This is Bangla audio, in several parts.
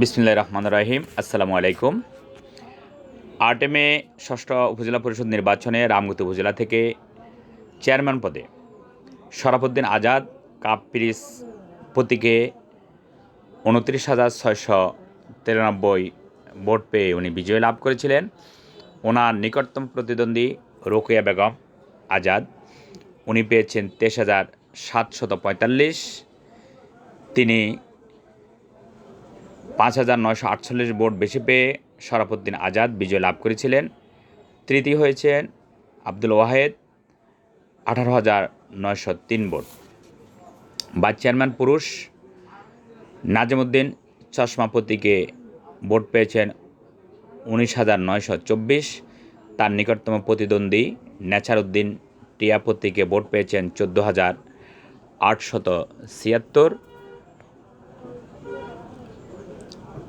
বিসমুল্লাহ রহমান রাহিম। আসসালামু আলাইকুম। আটে মে ষষ্ঠ উপজেলা পরিষদ নির্বাচনে রামগতি উপজেলা থেকে চেয়ারম্যান পদে শরাফুদ্দিন আজাদ কাপ পিরিস প্রতীকে উনত্রিশ হাজার ছয়শো তিরানব্বই ভোট পেয়ে উনি বিজয় লাভ করেছিলেন। ওনার নিকটতম প্রতিদ্বন্দ্বী রোকেয়া বেগম আজাদ। উনি পেয়েছেন তেইশ হাজার সাতশত পঁয়তাল্লিশ। তিনি পাঁচ হাজার নয়শো আটচল্লিশ ভোট বেশি পেয়ে শরাফুদ্দিন আজাদ বিজয় লাভ করেছিলেন। তৃতীয় হয়েছেন আব্দুল ওয়াহেদ, আঠারো হাজার নয়শো তিন ভোট। ভাইস চেয়ারম্যান পুরুষ নাজিমুদ্দিন চশমা ভোট পেয়েছেন উনিশ হাজার নয়শো চব্বিশ। তার নিকটতম প্রতিদ্বন্দ্বী নেচারউদ্দিন টিয়া প্রতীকে ভোট পেয়েছেন চোদ্দ হাজার আটশত ছিয়াত্তর।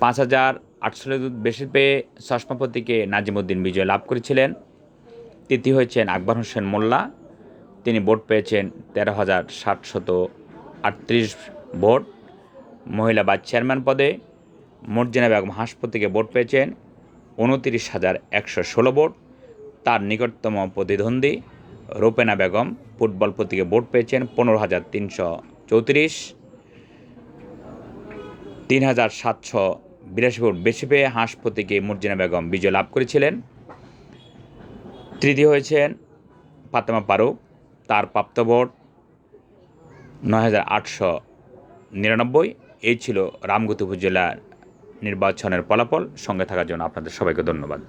পাঁচ হাজার আটচল্লিশ বেশি পেয়ে চশমা নাজিমুদ্দিন বিজয় লাভ করেছিলেন। তৃতীয় হয়েছেন আকবর হোসেন মোল্লা। তিনি ভোট পেয়েছেন তেরো হাজার সাতশত আটত্রিশ ভোট। মহিলা বা চেয়ারম্যান পদে মর্জিনা বেগম হাসপতিকে ভোট পেয়েছেন উনতিরিশ হাজার একশো ষোলো ভোট। তার নিকটতম প্রতিদ্বন্দ্বী রোপেনা বেগম ফুটবল প্রতীকে ভোট পেয়েছেন পনেরো হাজার তিনশো চৌত্রিশ। তিন হাজার সাতশো বিরাশি ভোট বেশি হাঁস প্রতীকে মর্জিনা বেগম বিজয় লাভ করেছিলেন। তৃতীয় হয়েছেন ফাতেমা পারুক তার প্রাপ্ত ভোট নয় হাজার আটশো নিরানব্বই। এই ছিল রামগতি উপজেলার নির্বাচনের ফলাফল। সঙ্গে থাকার জন্য আপনাদের সবাইকে ধন্যবাদ।